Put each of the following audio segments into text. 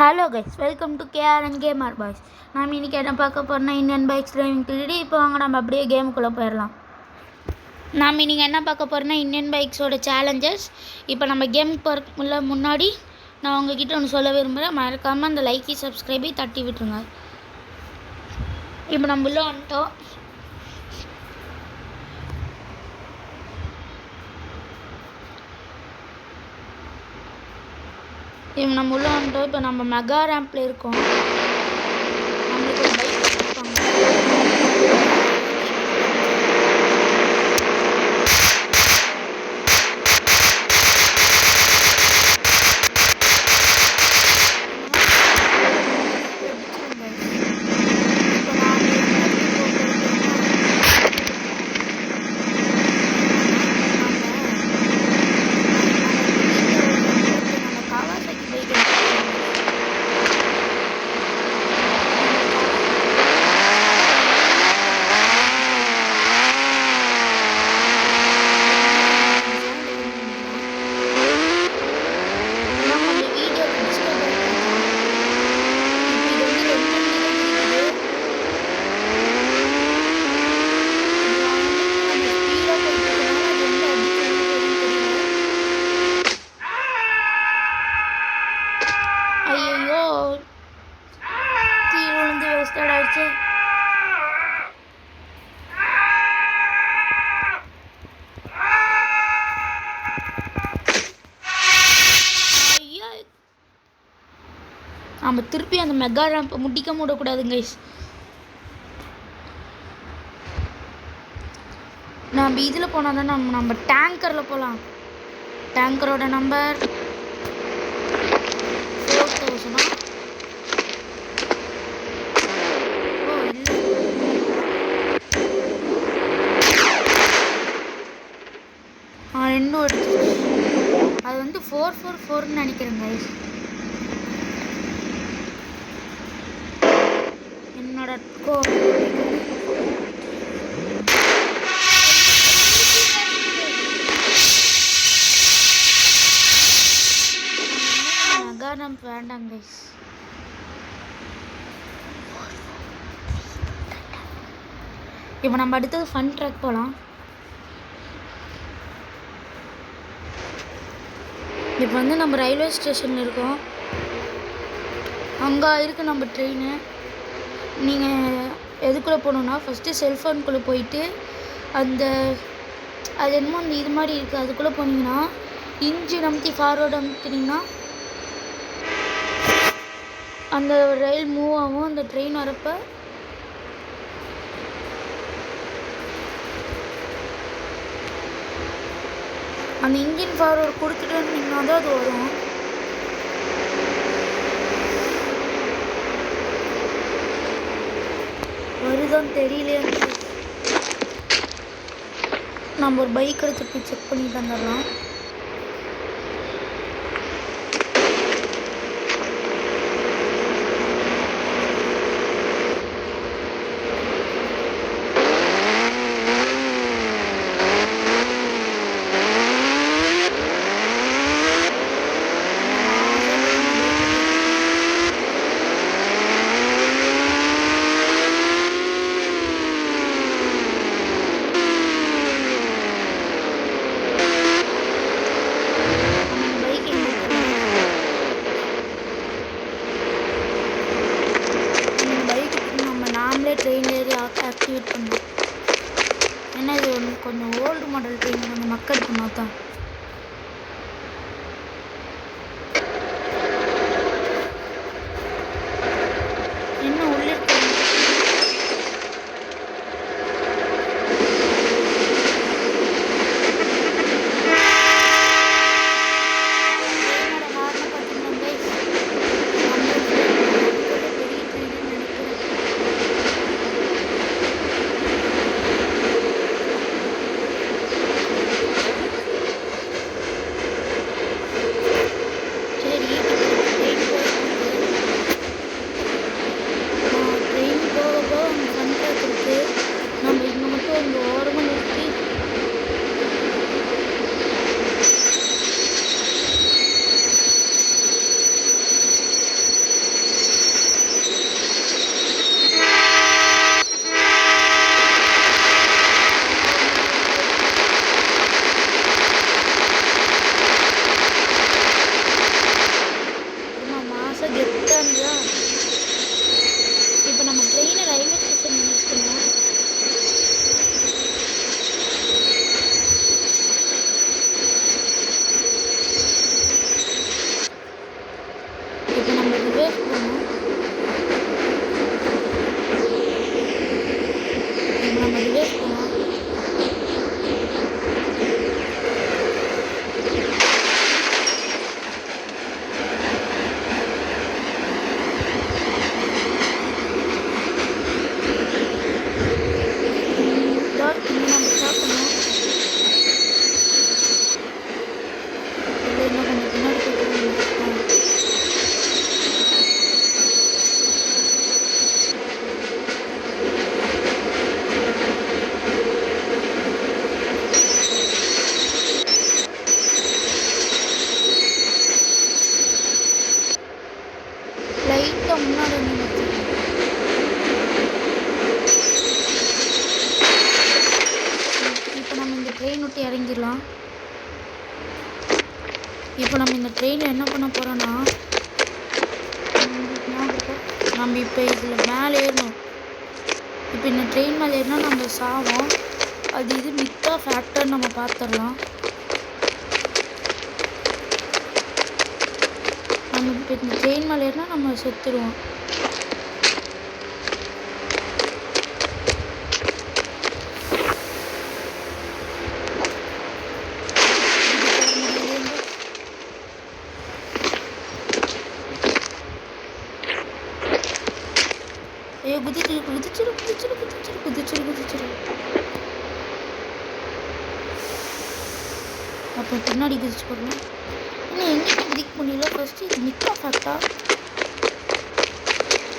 Hello guys welcome to KR and gamer boys நாம் இன்றைக்கி என்ன பார்க்க போகிறோம்னா இந்தியன் பைக்ஸ் ட்ரைவிங் திருடி இப்போ வாங்க நம்ம அப்படியே கேமுக்குள்ளே போயிடலாம். நாம் இன்றைக்கி என்ன பார்க்க போகிறோம்னா இந்தியன் பைக்ஸோட சேலஞ்சஸ் இப்போ நம்ம கேம் போகிறதுக்குள்ள முன்னாடி நான் உங்ககிட்ட ஒன்று சொல்ல விரும்புகிறேன் மறக்காமல் அந்த லைக்கி சப்ஸ்கிரைபை தட்டி விட்டுருங்க. இப்போ நம்ம உள்ளே வந்துட்டோம். இப்போ நம்ம உள்ளே வந்துட்டோம் இப்போ நம்ம மெகா ரேம்பில் இருக்கோம். நம்மளுக்கு ஒரு பைக் கொடுப்பாங்க இப்போ நான் கவாசாக்கி பைக் கொஞ்சம் வீடியோ டிஸ்டர்ப் இப்போ இது வந்து ரெண்டு நிமிடம் இருக்குது ஐயோ கீழே விழுந்து வேஸ்டட் ஆயிடுச்சு ஐயோ நம்ம திருப்பி அந்த மெகா ரேம்பை முட்டிக்க மூடக்கூடாது கைஸ் நம்ம இதில் போனால் தான் நம்ம நம்ம டேங்கரில் போகலாம் டேங்கரோட நம்பர் ஃபோர் தௌசண்டா இன்னும் அது வந்து ஃபோர் ஃபோர் ஃபோர்னு நினைக்கிறேன் கைஸ் நகரம் வேண்டாம் கைஸ் இப்போ நம்ம அடுத்தது ஃபன் ட்ராக் போகலாம் இப்போ வந்து நம்ம ரயில்வே ஸ்டேஷனில் இருக்கோம். அங்கே இருக்கு நம்ம ட்ரெயின் நீங்கள் எதுக்குள்ளே போகணுன்னா ஃபஸ்ட்டு செல்ஃபோனுக்குள்ளே போயிட்டு அந்த அது என்னமோ அந்த இது மாதிரி இருக்குது அதுக்குள்ளே போனீங்கன்னா இஞ்சி அமுத்தி ஃபார்வர்டு அமுத்துனீங்கன்னா அந்த ரயில் மூவ் ஆகும் அந்த ட்ரெயின் வரப்போ அந்த இன்ஜின் ஃபார்வர்டு கொடுத்துட்டு வந்தீங்கன்னா தான் அது வரும். வருதான்னு தெரியலையே. நம்ம ஒரு பைக் எடுத்து போய் செக் பண்ணிட்டு தந்துடலாம் பைக் பைக் நம்ம நாமளே ட்ரெயின் ஏறி ஆக்டிவேட் பண்ணோம் ஏன்னா இது ஒன்று கொஞ்சம் ஓல்டு மாடல் ட்ரெயின் கொஞ்சம் மக்கள் பண்ணாதான் விட்டு இறங்கிடலாம். இப்போ நம்ம இந்த ட்ரெயினில் என்ன பண்ண போகிறோன்னா நம்ம இப்போ இதில் மேலே ஏறணும். இப்போ இந்த ட்ரெயின் மேலே ஏறினா நம்ம சாவோம். அது இது மித்தா ஃபேக்டர் நம்ம பார்த்துடலாம் நம்ம இப்போ இந்த ட்ரெயின் மேலே ஏறினா நம்ம செத்துருவோம் ஐயோ குதிச்சிரு குதிச்சிரு குதிச்சிரு குதிச்சிரு குதிச்சிரு குதிச்சிரு அப்போ பின்னாடி குதிச்சு போடணும் இன்னும் எங்கேயும் குதிக்க முடியல ஃபஸ்ட்டு இது நிற்க ஃபேக்டா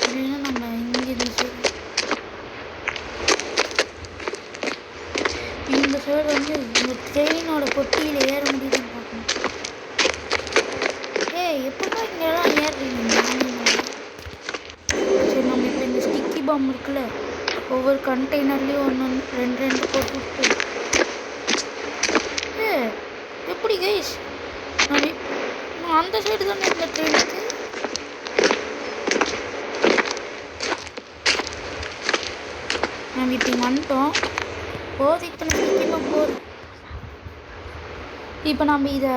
இல்லைன்னா நம்ம இங்கே இந்த சைடு இந்த சைடு வந்து இந்த ட்ரெயினோட பொட்டியில் ஏற முடியுதுன்னு பார்க்கணும் ஏய் எப்படிதான் இங்கெல்லாம் ஏறுறீங்க சரி நம்ம இப்போ இந்த ஸ்டிக்கி இருக்குல்ல ஒவ்வொரு கண்டெய்னர்லேயும் ஒன்று ரெண்டு ரெண்டு போட்டு ஏ எப்படி கைஸ் நான் அந்த சைடு தானே இந்த ட்ரெயினுக்கு நாங்கள் இப்படி வந்துட்டோம். போது இத்தனை சீக்கிரமாக போதும். இப்போ நம்ம இதை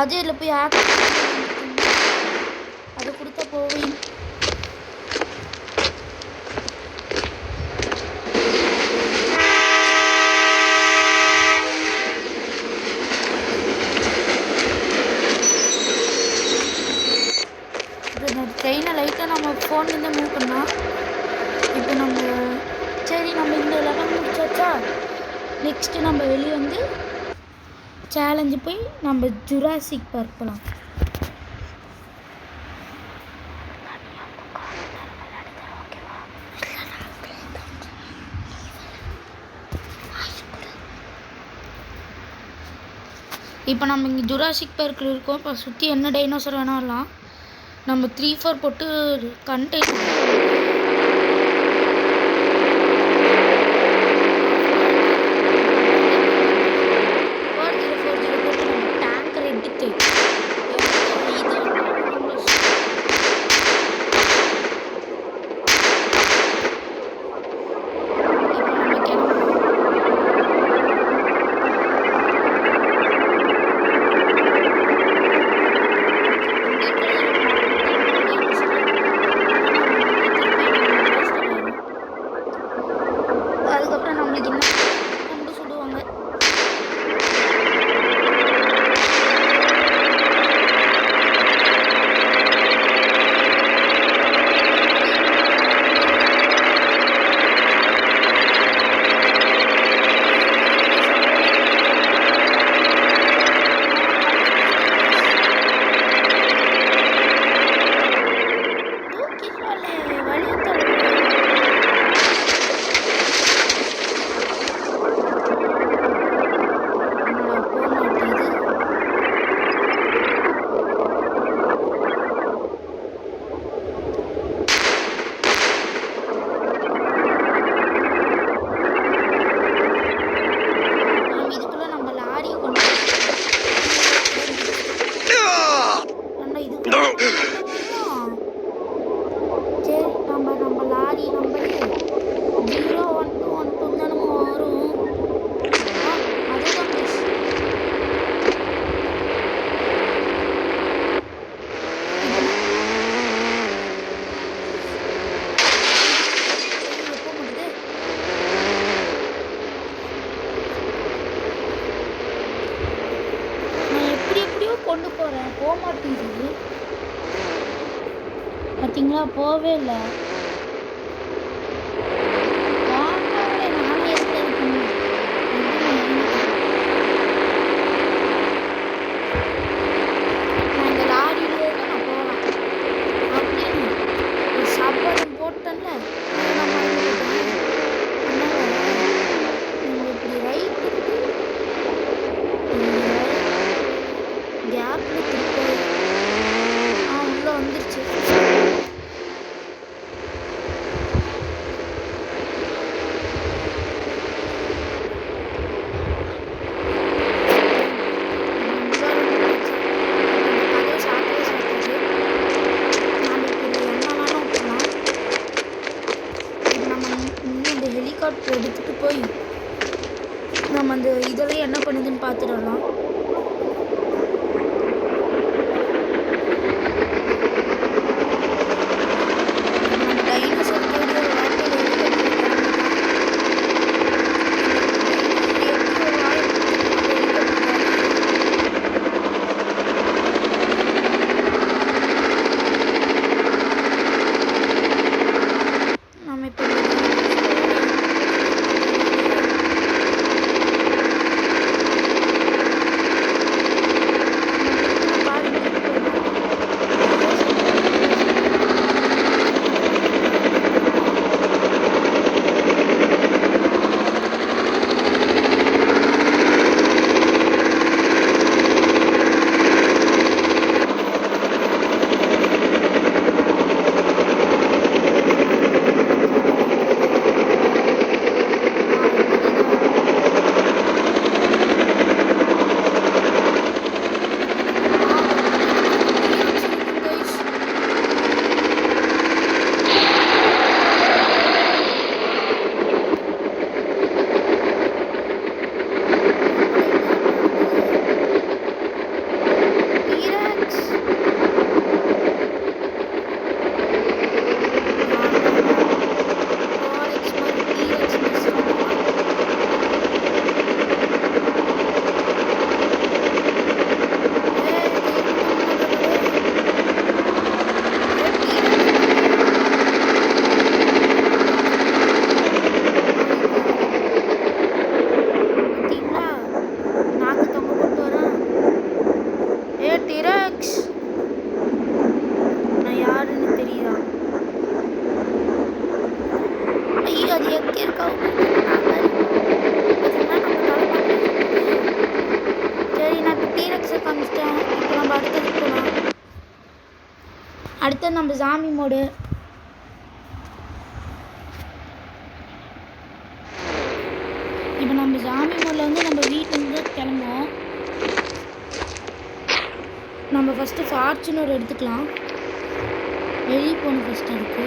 அஜயில் போய் ஆக்ட் அது கொடுத்தா போவேன் இப்போ இந்த ட்ரெயினை லைட்டாக நம்ம மூவ் பண்ணோம் இப்போ நம்ம சரி நம்ம இந்த லெவல் முடிச்சாச்சா? நெக்ஸ்ட்டு நம்ம வெளியே வந்து சேலஞ்சு போய் நம்ம ஜுராசிக் பார்க் போகலாம் இப்போ நம்ம இங்கே ஜுராசிக் பார்க்கில் இருக்கோம். இப்போ சுற்றி என்ன டைனோசர் வேணாலாம் நம்ம த்ரீ ஃபோர் போட்டு கண்டெய்னர் 到位了。நம்ம அந்த இதெல்லாம் என்ன பண்ணுதுன்னு பார்த்துடலாம். மோடு இப்போ நம்ம சாமி மோடில் வந்து நம்ம வீட்டிலேருந்து கிளம்புவோம். நம்ம ஃபஸ்ட்டு ஃபார்ச்சுனர் எடுத்துக்கலாம். வெளியே போகணும் ஃபஸ்ட்டு அதுக்கு.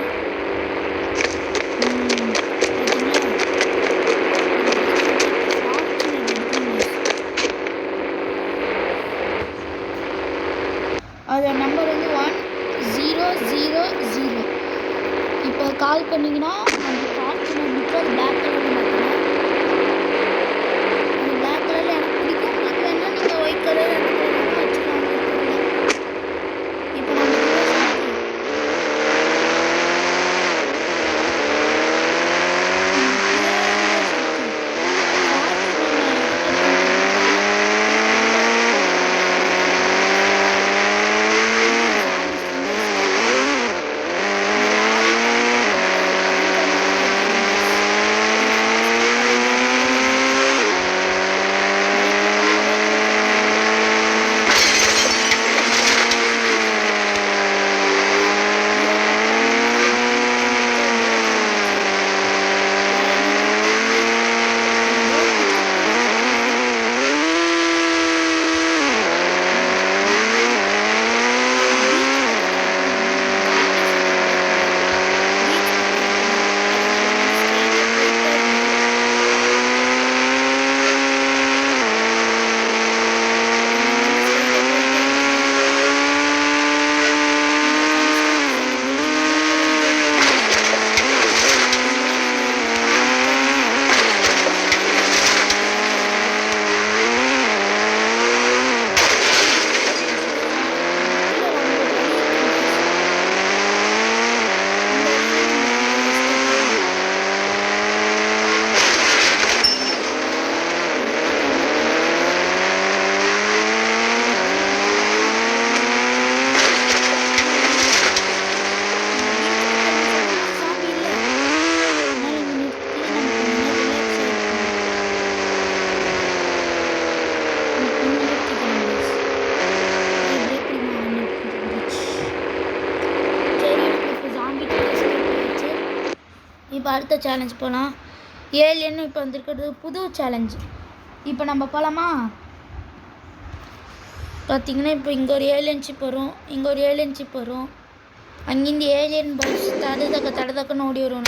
இப்போ அடுத்த சேலஞ்ச் போகலாம் ஏலியன் இப்போ வந்திருக்கிறது புது சேலஞ்ச் இப்போ நம்ம போகலாமா பார்த்தீங்கன்னா இப்போ இங்கே ஒரு ஏலியன் சிப் வரும். இங்கே ஒரு ஏலியன் சிப் வரும். அங்கேருந்து ஏலியன் பஸ் தடுதக்க தடுதக்கன்னு ஓடி வரும்.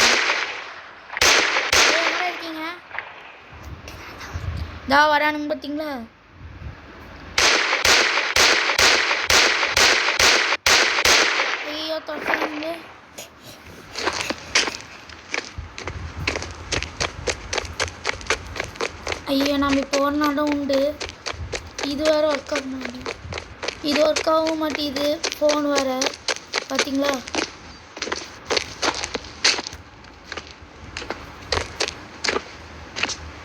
எங்கே இருக்கீங்க? இதா வரானுங்க பார்த்தீங்களா ஐயோ தொட்டானுங்க ஐயோ நம்ம இப்போ ஒரு உண்டு. இது வேறு ஒர்க் ஆக மாட்டேங்குது இது ஒர்க் ஆகவும் மாட்டேங்குது. ஃபோன் வேறு. பார்த்தீங்களா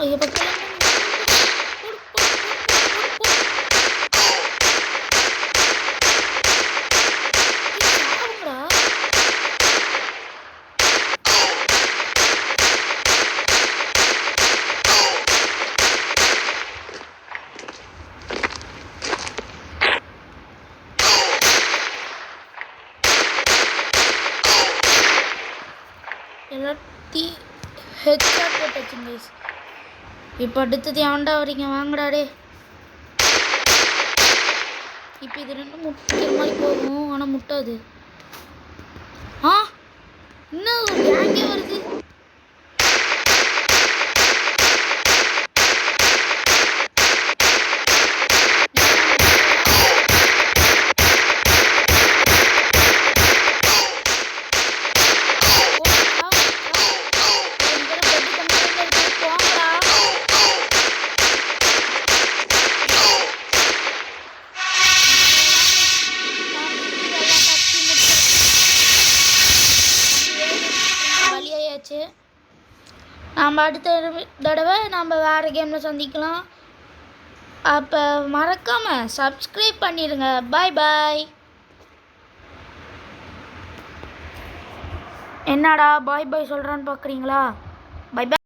ஐயோ பக்கம் விரட்டி ஹெட்ஷாட் போட்டாச்சுங்க கைஸ் இப்போ அடுத்தது ஏன்டா வரீங்க வாங்கடா டே இப்போ இது ரெண்டும் முட்டிக்கிற மாதிரி போகும். ஆனால் முட்டாது வேறு சந்திக்கலாம். அப்போ மறக்காமல் சப்ஸ்கிரைப் பண்ணிடுங்க பாய் பாய் என்னடா பாய் பாய் சொல்கிறான்னு பார்க்குறீங்களா பை பாய்